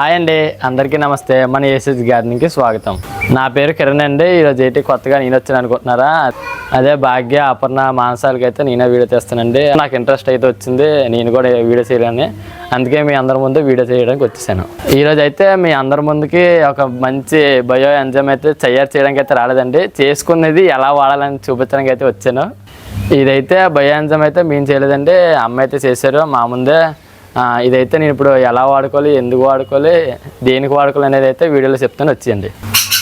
Hi అండి. అందరికీ నమస్తే. మన ఏసీస్ గార్డెన్కి స్వాగతం. నా పేరు కిరణ్ అండి. ఈరోజు ఏంటి కొత్తగా నేను వచ్చాను అనుకుంటున్నారా? అదే భాగ్య అపర్ణ మానసాలకి అయితే నేనే వీడియో తీస్తానండి. నాకు ఇంట్రెస్ట్ అయితే వచ్చింది. నేను కూడా వీడియో చేయాలని అందుకే మీ అందరి ముందు వీడియో చేయడానికి వచ్చేసాను. ఈరోజు అయితే మీ అందరి ముందుకి ఒక మంచి బయో ఎంజామ్ అయితే తయారు చేయడానికి అయితే రాలేదండి. చేసుకున్నది ఎలా వాడాలని చూపించడానికి అయితే వచ్చాను. ఇదైతే బయో ఎంజామ్ అయితే మేము చేయలేదండి. అమ్మ అయితే చేశారు మా ముందే. ఇదైతే నేను ఇప్పుడు ఎలా వాడుకోవాలి ఎందుకు వాడుకోవాలి దేనికి వాడుకోవాలి అనేది అయితే వీడియోలో చెప్తాను వచ్చేయండి.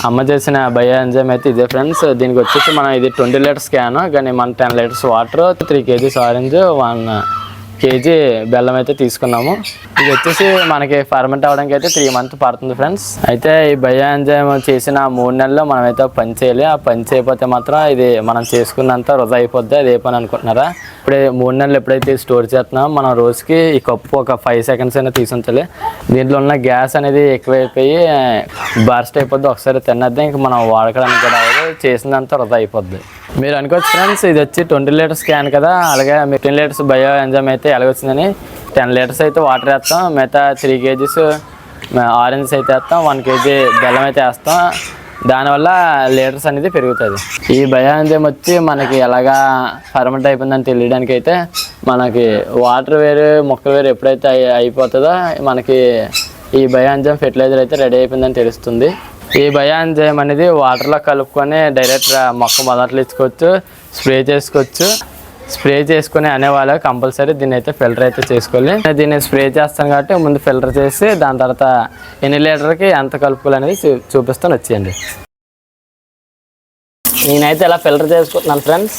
అమ్మ చేసిన బయో ఎంజైమ్ అయితే ఇదే ఫ్రెండ్స్. దీనికి వచ్చేసి మనం ఇది ట్వంటీ లీటర్స్ క్యాన్ కానీ మన ten litres water three KGs orange one KG బెల్లం అయితే తీసుకున్నాము. ఇది వచ్చేసి మనకి ఫర్మెంట్ అవ్వడానికి అయితే త్రీ మంత్ పడుతుంది ఫ్రెండ్స్. అయితే ఈ బయో ఎంజైమ్ చేసిన మూడు నెలల్లో మనం అయితే పని చేయాలి. ఆ పని చేయకపోతే మాత్రం ఇది మనం చేసుకున్నంత వృధా అయిపోద్ది. అది ఏ పని అనుకుంటున్నారా? ఇప్పుడు మూడు నెలలు ఎప్పుడైతే స్టోర్ చేస్తున్నా మనం రోజుకి ఈ కప్పు ఒక ఫైవ్ సెకండ్స్ అయినా తీసుంచాలి. దీంట్లో ఉన్న గ్యాస్ అనేది ఎక్కువైపోయి బర్స్ట్ అయిపోద్ది. ఒకసారి తిన్నద్దే ఇంక మనం వాడకడానికి కూడా అవ్వదు చేసినంత వృధా అయిపోద్ది. మీరు అనుకోవచ్చు ఫ్రెండ్స్ ఇది వచ్చి ట్వంటీ లీటర్స్ క్యాన్ కదా. అలాగే టెన్ లీటర్స్ బయో ఎంజామ్ అయితే ఎలాగొచ్చిందని. టెన్ లీటర్స్ అయితే వాటర్ వేస్తాం. మిగతా త్రీ కేజీస్ ఆరెంజ్ అయితే వేస్తాం. వన్ కేజీ బెల్లం అయితే వేస్తాం. దానివల్ల లీటర్స్ అనేది పెరుగుతుంది. ఈ భయాంజం వచ్చి మనకి ఎలాగా ఫర్మెంట్ అయిపోయిందని తెలియడానికి అయితే మనకి వాటర్ వేరు మొక్కలు వేరు ఎప్పుడైతే అయిపోతుందో మనకి ఈ భయాంజం ఫెర్టిలైజర్ అయితే రెడీ అయిపోయిందని తెలుస్తుంది. ఈ భయాంజయం అనేది వాటర్లో కలుపుకొని డైరెక్ట్ మొక్క మొదట్లో ఇచ్చుకోవచ్చు స్ప్రే చేసుకోవచ్చు. స్ప్రే చేసుకుని అనేవాళ్ళు కంపల్సరీ దీన్ని అయితే ఫిల్టర్ అయితే చేసుకోవాలి. దీన్ని స్ప్రే చేస్తాను కాబట్టి ముందు ఫిల్టర్ చేసి దాని తర్వాత ఎన్ని లీటర్కి ఎంత కలుపుకోవాలనేది చూ- చూపిస్తాను వచ్చేయండి. నేనైతే ఇలా ఫిల్టర్ చేసుకుంటున్నాను ఫ్రెండ్స్.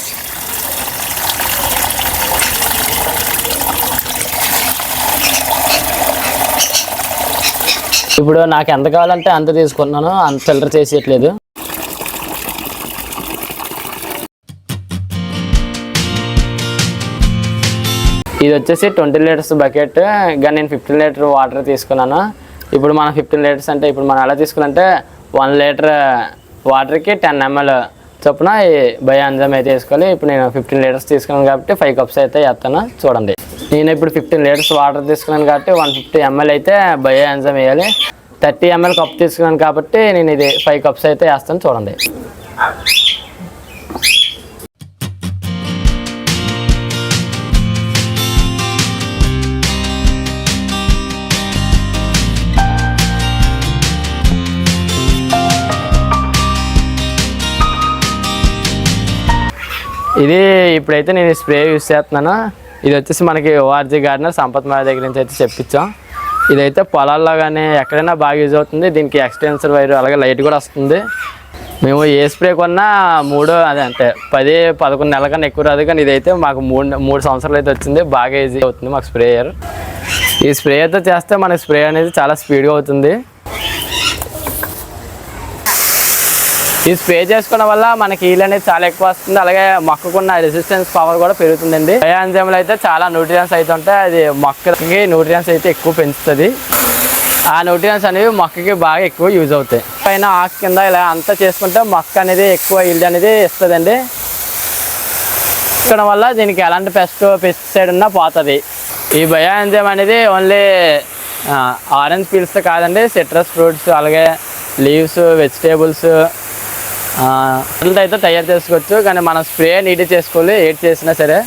ఇప్పుడు నాకు ఎంత కావాలంటే అంత తీసుకుంటున్నాను అంత ఫిల్టర్ చేసేయట్లేదు. ఇది వచ్చేసి ట్వంటీ లీటర్స్ బకెట్. ఇంకా నేను ఫిఫ్టీన్ లీటర్ వాటర్ తీసుకున్నాను. ఇప్పుడు మనం ఫిఫ్టీన్ లీటర్స్ అంటే ఇప్పుడు మనం ఎలా తీసుకున్నంటే వన్ లీటర్ వాటర్కి టెన్ ఎంఎల్ చొప్పున ఈ బయో ఎంజామ్ అయితే వేసుకోవాలి. ఇప్పుడు నేను ఫిఫ్టీన్ లీటర్స్ తీసుకున్నాను కాబట్టి ఫైవ్ కప్స్ అయితే వేస్తాను. చూడండి. నేను ఇప్పుడు ఫిఫ్టీన్ లీటర్స్ వాటర్ తీసుకున్నాను కాబట్టి వన్ ఫిఫ్టీ ఎంఎల్ అయితే బయో అంజం వేయాలి. థర్టీ ఎంఎల్ కప్ తీసుకున్నాను కాబట్టి నేను ఇది ఫైవ్ కప్స్ అయితే వేస్తాను. చూడండి. ఇది ఇప్పుడైతే నేను స్ప్రే యూస్ చేస్తున్నాను. ఇది వచ్చేసి మనకి ఓఆర్జీ గార్డెనర్ సంపత్ మహా దగ్గర నుంచి అయితే చెప్పించాం. ఇదైతే పొలాల్లో కానీ ఎక్కడైనా బాగా యూజ్ అవుతుంది. దీనికి ఎక్స్టెన్సర్ వైర్ అలాగే లైట్ కూడా వస్తుంది. మేము ఏ స్ప్రే కొన్నా మూడు అదే అంటే పది పదకొండు నెలల కన్నా ఎక్కువ రాదు. కానీ ఇదైతే మాకు మూడు మూడు సంవత్సరాలు అయితే వచ్చింది. బాగా ఈజీ అవుతుంది మాకు స్ప్రేయర్. ఈ స్ప్రేయర్తో చేస్తే మనకి స్ప్రే అనేది చాలా స్పీడ్గా అవుతుంది. ఈ స్ప్రే చేసుకోవడం వల్ల మనకి హీల్ అనేది చాలా ఎక్కువ వస్తుంది. అలాగే మొక్కకున్న రెసిస్టెన్స్ పవర్ కూడా పెరుగుతుందండి. బయోఎంజైమ్లు అయితే చాలా న్యూట్రియన్స్ అయితే ఉంటాయి. అది మొక్కకి న్యూట్రియన్స్ అయితే ఎక్కువ పెంచుతుంది. ఆ న్యూట్రియన్స్ అనేవి మొక్కకి బాగా ఎక్కువ యూజ్ అవుతాయి. పైన ఆకు కింద ఇలా అంతా చేసుకుంటే మొక్క అనేది ఎక్కువ ఈల్డ్ అనేది ఇస్తుందండి. ఇక్కడ వల్ల దీనికి ఎలాంటి పెస్ట్ పెస్టిసైడ్ ఉన్నా పోతుంది. ఈ బయోఎంజైమ్ అనేది ఓన్లీ ఆరెంజ్ పీల్స్ కాదండి సిట్రస్ ఫ్రూట్స్ అలాగే లీవ్స్ వెజిటేబుల్స్ అయితే తయారు చేసుకోవచ్చు కానీ మనం స్ప్రే నీట్ చేసుకోవాలి ఏట్ చేసినా సరే.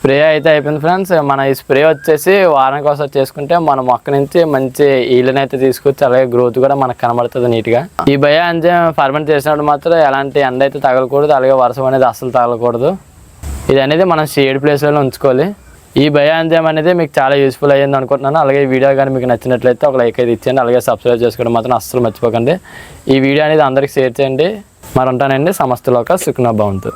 స్ప్రే అయితే అయిపోయింది ఫ్రెండ్స్. మన ఈ స్ప్రే వచ్చేసి వారానికి ఒకసారి చేసుకుంటే మన మొక్క నుంచి మంచి ఈళ్ళని అయితే తీసుకొచ్చి అలాగే గ్రోత్ కూడా మనకు కనబడుతుంది నీట్గా. ఈ భయ అంటే ఫర్మెంట్ చేసినప్పుడు మాత్రం ఎలాంటి ఎండ అయితే తగలకూడదు అలాగే వర్షం అనేది అస్సలు తగలకూడదు. ఇది అనేది మనం షేడ్ ప్లేస్లో ఉంచుకోవాలి. ఈ భయ అనేది మీకు చాలా యూస్ఫుల్ అయ్యింది అనుకుంటున్నాను. అలాగే ఈ వీడియో కానీ మీకు నచ్చినట్లయితే ఒక లైక్ అయితే ఇచ్చేయండి. అలాగే సబ్స్క్రైబ్ చేసుకోవడం మాత్రం అస్సలు మర్చిపోకండి. ఈ వీడియో అనేది అందరికీ షేర్ చేయండి. మరి ఉంటానండి సమస్తలోక సుఖ్నా భవంతు.